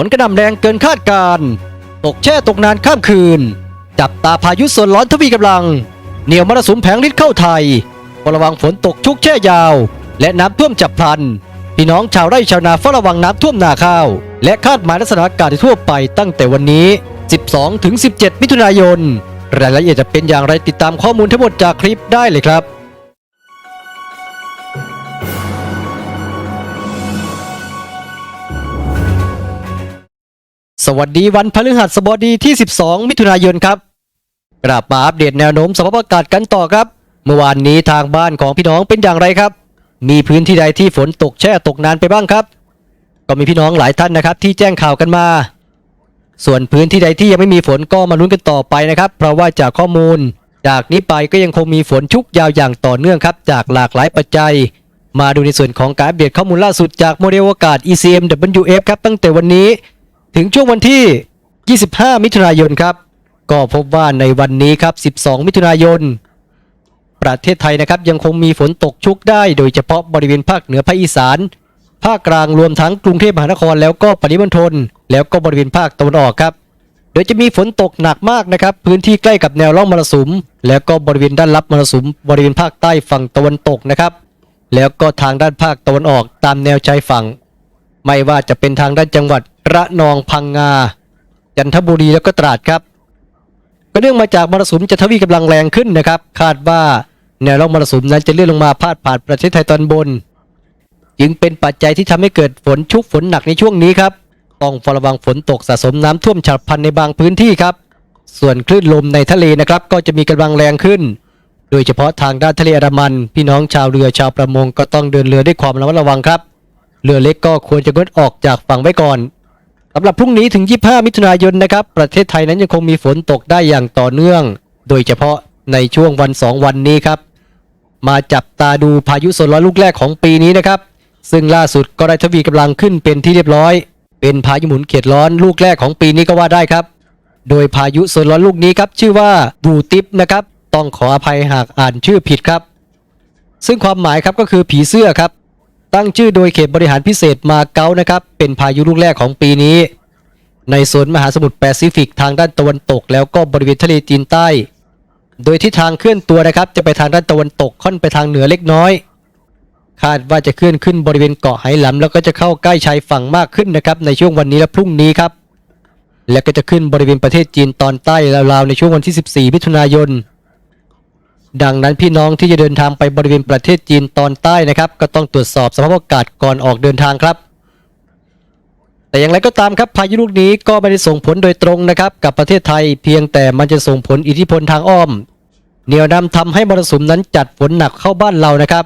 ฝนกระหน่ำแรงเกินคาดการ ตกแช่ตกนานข้ามคืน จับตาพายุโซนร้อนทวีกำลัง เหนียวมรสุมแผงฤทธิ์เข้าไทยระวังฝนตกชุกแช่ยาว และน้ำท่วมฉับพลันพี่น้องชาวไร่ชาวนาเฝ้าระวังน้ำท่วมนาข้าว และคาดหมายลักษณะอากาศทั่วไปตั้งแต่วันนี้ 12ถึง17 มิถุนายน รายละเอียดจะเป็นอย่างไรติดตามข้อมูลทั้งหมดจากคลิปได้เลยครับ สวัสดีวันพฤหัสบดีที่ 12 มิถุนายนครับกลับมาอัปเดตแนวโน้มสภาพอากาศกันต่อครับ เมื่อวานนี้ทางบ้านของพี่น้องเป็นอย่างไรครับ มีพื้นที่ใดที่ฝนตกแช่ตกนานไปบ้างครับ ก็มีพี่น้องหลายท่านนะครับ ที่แจ้งข่าวกันมา ส่วนพื้นที่ใดที่ยังไม่มีฝนก็มาลุ้นกันต่อไปนะครับเพราะว่าจากข้อมูล จากนี้ไปก็ยังคงมีฝนชุกยาวอย่างต่อเนื่องครับ จากหลากหลายปัจจัย มาดูในส่วนของการอัปเดตข้อมูลล่าสุดจากโมเดลอากาศ ECMWF ครับตั้งแต่วันนี้ ถึงช่วงวันที่ 25 มิถุนายนครับ ก็พบว่าในวันนี้ครับ 12 มิถุนายน ประเทศไทยนะครับยังคงมีฝนตกชุกได้ โดยเฉพาะบริเวณภาคเหนือภาคอีสาน ภาคกลางรวมทั้งกรุงเทพมหานครแล้วก็ปริมณฑลแล้วก็บริเวณภาคตะวันออกครับ โดยจะมีฝนตกหนักมากนะครับ พื้นที่ใกล้กับแนวร่องมรสุม แล้วก็บริเวณด้านลับมรสุม บริเวณภาคใต้ฝั่งตะวันตกนะครับ แล้วก็ทางด้านภาคตะวันออกตามแนวชายฝั่ง ไม่ว่าจะเป็นทางด้านจังหวัด ระนองพังงา จันทบุรีแล้วก็ตราดครับ ก็เนื่องมาจากมรสุมจะทวีกำลังแรงขึ้นนะครับ คาดว่าแนวร่องมรสุมนั้นจะเลื่อนลงมาพาดผ่านประเทศไทยตอนบน จึงเป็นปัจจัยที่ทำให้เกิดฝนชุกฝนหนักในช่วงนี้ครับต้องเฝ้าระวังฝนตกสะสมน้ำท่วมฉับพลันในบางพื้นที่ครับ ส่วนคลื่นลมในทะเลนะครับ ก็จะมีกำลังแรงขึ้น โดยเฉพาะทางด้านทะเลอันดามัน พี่น้องชาวเรือชาวประมงก็ต้องเดินเรือด้วยความระมัดระวังครับ เรือเล็กก็ควรจะงดออกจากฝั่งไว้ก่อนำหรับพรุ่งนี้ถึง 25 มิถุนายนนะครับ ประเทศไทยนั้นยังคงมีฝนตกได้อย่างต่อเนื่อง โดยเฉพาะในช่วงวัน 2 วันนี้ครับ มาจับตาดูพายุโซนร้อนลูกแรกของปีนี้นะครับ ซึ่งล่าสุดก็ได้ทวีกำลังขึ้นเป็นที่เรียบร้อย เป็นพายุหมุนเขตร้อนลูกแรกของปีนี้ก็ว่าได้ครับ โดยพายุโซนร้อนลูกนี้ครับชื่อว่าบูติปนะครับ ต้องขออภัยหากอ่านชื่อผิดครับ ซึ่งความหมายครับก็คือผีเสื้อครับ ตั้งชื่อโดยเขตบริหารพิเศษมาเก๊านะครับ เป็นพายุลูกแรกของปีนี้ ในโซนมหาสมุทรแปซิฟิกทางด้านตะวันตก แล้วก็บริเวณทะเลจีนใต้ โดยทิศทางเคลื่อนตัวนะครับ จะไปทางด้านตะวันตกค่อนไปทางเหนือเล็กน้อย คาดว่าจะเคลื่อนขึ้นบริเวณเกาะไหหลำแล้วก็จะเข้าใกล้ชายฝั่งมากขึ้นนะครับในช่วงวันนี้และพรุ่งนี้ครับ และก็จะขึ้นบริเวณประเทศจีนตอนใต้ราวๆในช่วงวันที่ 14มิถุนายน ดังนั้นพี่น้องที่จะเดินทางไปบริเวณประเทศจีนตอนใต้นะครับ ก็ต้องตรวจสอบสภาพอากาศก่อนออกเดินทางครับ แต่อย่างไรก็ตามครับพายุลูกนี้ก็ไม่ได้ส่งผลโดยตรงนะครับ กับประเทศไทยเพียงแต่มันจะส่งผลอิทธิพลทางอ้อมเหนี่ยวนำทำให้มรสุมนั้นจัดฝนหนักเข้าบ้านเรานะครับ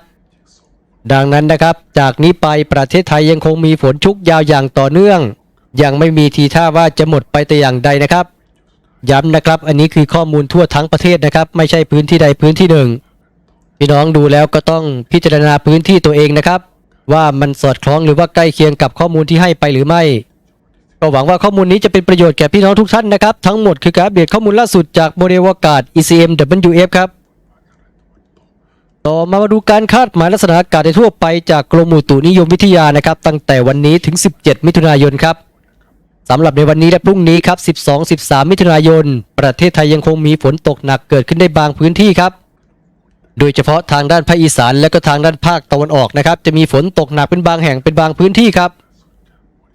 ดังนั้นนะครับ จากนี้ไปประเทศไทยยังคงมีฝนชุกยาวอย่างต่อเนื่อง ยังไม่มีทีท่าว่าจะหมดไปแต่อย่างใดนะครับ ย้ำนะครับ อันนี้คือข้อมูลทั่วทั้งประเทศนะครับ ไม่ใช่พื้นที่ใดพื้นที่หนึ่งพี่น้องดูแล้วก็ต้องพิจารณาพื้นที่ตัวเองนะครับ ว่ามันสอดคล้องหรือว่าใกล้เคียงกับข้อมูลที่ให้ไปหรือไม่ ก็หวังว่าข้อมูลนี้จะเป็นประโยชน์แก่พี่น้องทุกท่านนะครับ ทั้งหมดคือการอัปเดข้อมูลล่าสุดจากโมเดลอากาศ ECMWF ครับต่อมามาดูการคาดหมายลักษณะอากาศในทั่วไปจากกรมอุตุนิยมวิทยานะครับ ตั้งแต่วันนี้ถึง 17 มิถุนายนครับ สำหรับในวันนี้และพรุ่งนี้ครับ 12-13 มิถุนายน ประเทศไทยยังคงมีฝนตกหนักเกิดขึ้นได้บางพื้นที่ครับ โดยเฉพาะทางด้านภาคอีสานและก็ทางด้านภาคตะวันออกนะครับ จะมีฝนตกหนักเป็นบางแห่งเป็นบางพื้นที่ครับ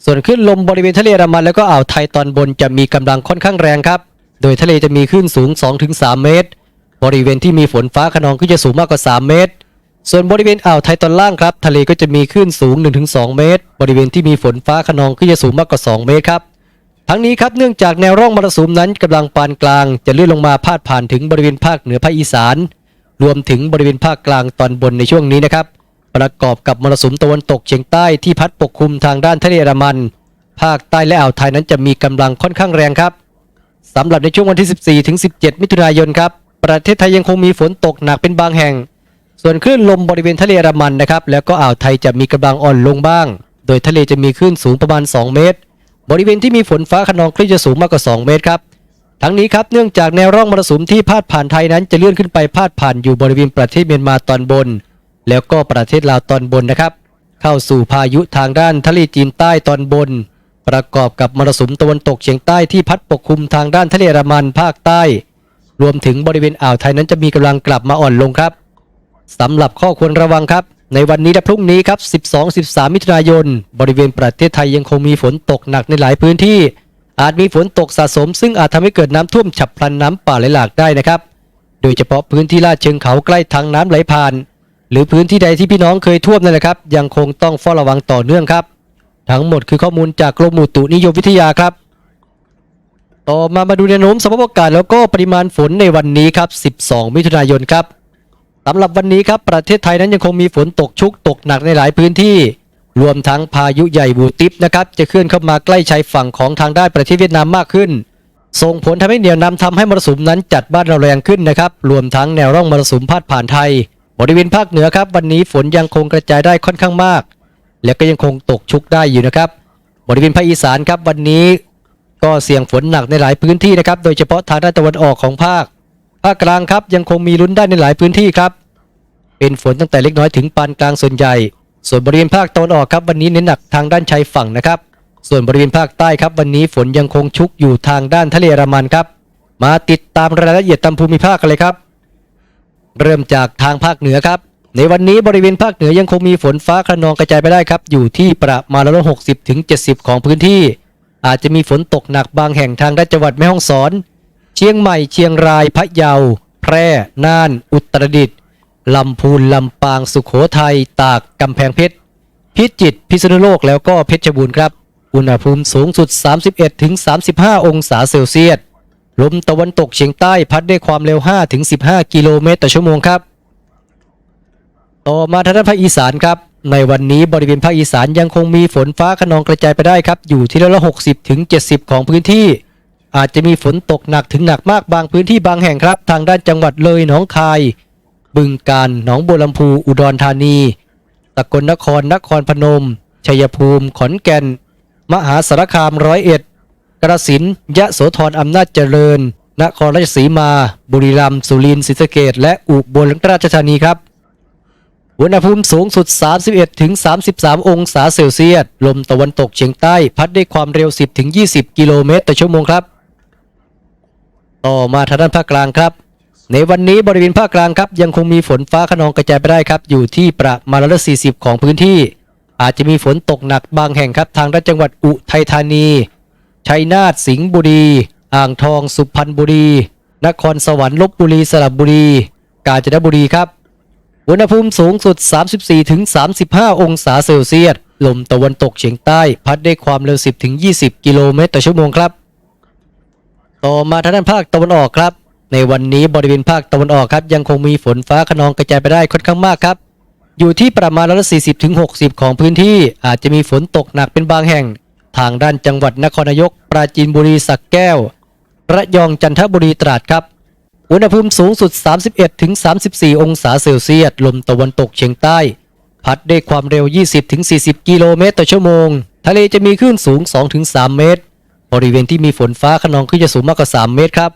ส่วนคลื่นลมบริเวณทะเลอันดามัน แล้วก็อ่าวไทยตอนบนจะมีกำลังค่อนข้างแรงครับ โดยทะเลจะมีคลื่นสูง 2-3 เมตร บริเวณที่มีฝนฟ้าขนองก็จะสูงมากกว่า 3 เมตร ส่วนบริเวณอ่าวไทยตอนล่างครับ ทะเลก็จะมีคลื่นสูง 1-2 เมตร บริเวณที่มีฝนฟ้าขนองก็จะสูงมากกว่า 2 เมตรครับ ทั้งนี้ครับเนื่องจากแนวร่องมรสุมนั้นกำลังปานกลาง จะเลื่อนลงมาพาดผ่านถึงบริเวณภาคเหนือภาคอีสาน รวมถึงบริเวณภาคกลางตอนบนในช่วงนี้นะครับ ประกอบกับมรสุมตะวันตกเฉียงใต้ที่พัดปกคลุมทางด้านทะเลอันมัน ภาคใต้และอ่าวไทยนั้นจะมีกำลังค่อนข้างแรงครับสำหรับในช่วงวันที่ 14ถึง17 มิถุนายนครับประเทศไทยยังคงมีฝนตกหนักเป็นบางแห่ง ส่วนคลื่นลมบริเวณทะเลอันดามันนะครับแล้วก็อ่าวไทยจะมีกำลังอ่อนลงบ้าง โดยทะเลจะมีคลื่นสูงประมาณ 2 เมตร บริเวณที่มีฝนฟ้าขนองคลื่นจะสูงมากกว่า 2 เมตรครับทั้งนี้ครับเนื่องจากแนวร่องมรสุมที่พาดผ่านไทยนั้นจะเลื่อนขึ้นไปพาดผ่านอยู่บริเวณประเทศเมียนมาตอนบน แล้วก็ประเทศลาวตอนบนนะครับ เข้าสู่พายุทางด้านทะเลจีนใต้ตอนบน ประกอบกับมรสุมตะวันตกเฉียงใต้ที่พัดปกคลุมทางด้านทะเลอันดามันภาคใต้ รวมถึงบริเวณอ่าวไทยนั้นจะมีกำลังกลับมาอ่อนลงครับ สำหรับข้อควรระวังครับ ในวันนี้และพรุ่งนี้ครับ 12-13 มิถุนายน บริเวณประเทศไทยยังคงมีฝนตกหนักในหลายพื้นที่ อาจมีฝนตกสะสม ซึ่งอาจทำให้เกิดน้ำท่วมฉับพลันน้ำป่าไหลหลากได้นะครับ โดยเฉพาะพื้นที่ลาดเชิงเขาใกล้ทางน้ำไหลผ่าน หรือพื้นที่ใดที่พี่น้องเคยท่วมนั่นแหละครับ ยังคงต้องเฝ้าระวังต่อเนื่องครับ ทั้งหมดคือข้อมูลจากกรมอุตุนิยมวิทยาครับต่อมามาดูแนวโน้มสภาพอากาศแล้วก็ปริมาณฝนในวันนี้ครับ 12 มิถุนายนครับ สำหรับวันนี้ครับประเทศไทยนั้นยังคงมีฝนตกชุกตกหนักในหลายพื้นที่ รวมทั้งพายุใหญ่บูติปนะครับจะเคลื่อนเข้ามาใกล้ชายฝั่งของทางด้านประเทศเวียดนามมากขึ้น ส่งผลทำให้เหนี่ยวนำทำให้มรสุมนั้นจัดบ้านเราแรงขึ้นนะครับรวมทั้งแนวร่องมรสุมพาดผ่านไทย บริเวณภาคเหนือครับวันนี้ฝนยังคงกระจายได้ค่อนข้างมาก และก็ยังคงตกชุกได้อยู่นะครับ บริเวณภาคอีสานครับวันนี้ ก็เสี่ยงฝนหนักในหลายพื้นที่นะครับโดยเฉพาะทางด้านตะวันออกของภาค ภาคกลางครับยังคงมีลุ้นได้ในหลายพื้นที่ครับ เป็นฝนตั้งแต่เล็กน้อยถึงปานกลางส่วนใหญ่ ส่วนบริเวณภาคตะวันออกครับวันนี้เน้นหนักทางด้านชายฝั่งนะครับ ส่วนบริเวณภาคใต้ครับวันนี้ฝนยังคงชุกอยู่ทางด้านทะเลอันดามันครับ มาติดตามรายละเอียดตามภูมิภาคกันเลยครับ เริ่มจากทางภาคเหนือครับในวันนี้บริเวณภาคเหนือยังคงมีฝนฟ้าขนองกระจายไปได้ครับ อยู่ที่ประมาณร้อยหกสิบถึงเจ็ดสิบของพื้นที่ อาจจะมีฝนตกหนักบางแห่งทางด้านจังหวัดแม่ฮ่องสอน เชียงใหม่เชียงรายพะเยา แพร่น่าน อุตรดิตถ์ลำพูนลำปางสุขโขทัยตากกำแพงเพชรพิจิตรพิษณุโลกแล้วก็เพชรบูรณ์ครับ อุณหภูมิสูงสุด 31ถึง35 องศาเซลเซียสลมตะวันตกเฉียงใต้พัดด้วยความเร็ว5ถึง15 กิโลเมตรต่อชั่วโมงครับ ต่อมาทางด้านภาคอีสานครับ ในวันนี้บริเวณภาคอีสานยังคงมีฝนฟ้าขนองกระจายไปได้ครับ อยู่ที่ร้อยละ 60ถึง70 ของพื้นที่ อาจจะมีฝนตกหนักถึงหนักมากบางพื้นที่บางแห่งครับ ทางด้านจังหวัดเลยหนองคาย บึงกาฬหนองบัวลำพูอุดรธานีสกลนครนครพนม ชัยภูมิ ขอนแก่น มหาสารคามร้อยเอ็ดกระสินยะโสธรอำนาจเจริญ นครราชสีมา บุรีรัมย์สุรินทร์ศรีสะเกษและอุบลราชธานีครับอุณหภูมิสูงสุด 31 ถึง 33 องศาเซลเซียส ลมตะวันตกเฉียงใต้ พัดด้วยความเร็ว 10 ถึง 20 กิโลเมตรต่อชั่วโมงครับ ต่อมาทางด้านภาคกลางครับ ในวันนี้บริเวณภาคกลางครับยังคงมีฝนฟ้าขนองกระจายไปได้ครับ อยู่ที่ประมาณร้อยละ40ของพื้นที่ อาจจะมีฝนตกหนักบางแห่งครับ ทางด้านจังหวัดอุทัยธานี ชัยนาทสิงห์บุรี อ่างทอง สุพรรณบุรี นครสวรรค์ลบบุรีสระบุรี กาญจนบุรีครับอุณหภูมิสูงสุด 34-35 องศาเซลเซียส ลมตะวันตกเฉียงใต้ พัดได้ความเร็ว 10-20 กิโลเมตรต่อชั่วโมงครับ ต่อมาทางด้านภาคตะวันออกครับ ในวันนี้บริเวณภาคตะวันออกครับ ยังคงมีฝนฟ้าขนองกระจายไปได้ค่อนข้างมากครับ อยู่ที่ประมาณร้อยละ40ถึง60ของพื้นที่อาจจะมีฝนตกหนักเป็นบางแห่ง ทางด้านจังหวัดนครนายก ปราจีนบุรีสักแก้ว ระยองจันทบุรีตราดครับ อุณหภูมิสูงสุด 31ถึง34 องศาเซลเซียสลมตะวันตกเฉียงใต้ พัดด้วยความเร็ว 20ถึง40 กิโลเมตรต่อชั่วโมง ทะเลจะมีคลื่นสูง2ถึง3เมตร บริเวณที่มีฝนฟ้าขนองคลื่นจะสูงมากกว่า 3 เมตรครับ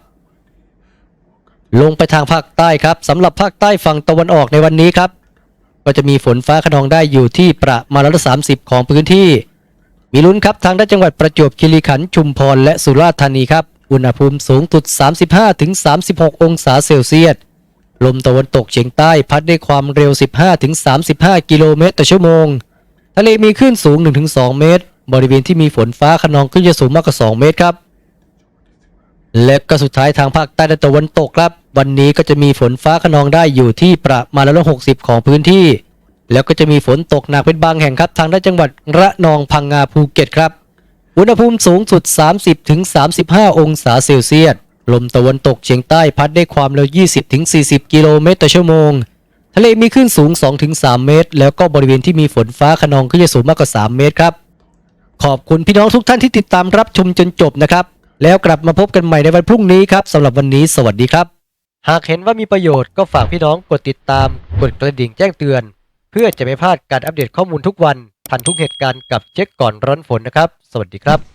ลงไปทางภาคใต้ครับสำหรับภาคใต้ฝั่งตะวันออกในวันนี้ครับ ก็จะมีฝนฟ้าขนองได้อยู่ที่ประมาณร้อยละ30ของพื้นที่ มีลุ้นครับทางด้านจังหวัดประจวบคีรีขันธ์ชุมพรและสุราษฎร์ธานีครับ อุณหภูมิสูงสุด 35ถึง36 องศาเซลเซียส ลมตะวันตกเฉียงใต้พัดด้วยความเร็ว 15ถึง35 กิโลเมตรต่อชั่วโมง ทะเลมีคลื่นสูง 1-2 เมตร บริเวณที่มีฝนฟ้าขนองคลื่นจะสูงมากกว่า 2 เมตรครับ และก็สุดท้ายทางภาคใต้และตะวันตกครับ วันนี้ก็จะมีฝนฟ้าขนองได้อยู่ที่ประมาณร้อยละ60ของพื้นที่ แล้วก็จะมีฝนตกหนักเป็นบางแห่งครับทางด้านจังหวัดระนองพังงาภูเก็ตครับอุณหภูมิสูงสุด 30ถึง35 องศาเซลเซียส ลมตะวันตกเฉียงใต้พัดได้ความเร็ว 20ถึง40 กิโลเมตรต่อชั่วโมง ทะเลมีคลื่นสูง2ถึง3เมตร แล้วก็บริเวณที่มีฝนฟ้าขนองก็จะสูงมากกว่า 3 เมตรครับ ขอบคุณพี่น้องทุกท่านที่ติดตามรับชมจนจบนะครับ แล้วกลับมาพบกันใหม่ในวันพรุ่งนี้ครับสำหรับวันนี้สวัสดีครับ หากเห็นว่ามีประโยชน์ก็ฝากพี่น้องกดติดตาม กดกระดิ่งแจ้งเตือน เพื่อจะไม่พลาดการอัปเดตข้อมูลทุกวันทันทุกเหตุการณ์กับเช็คก่อนร้อนฝนนะครับ สวัสดีครับ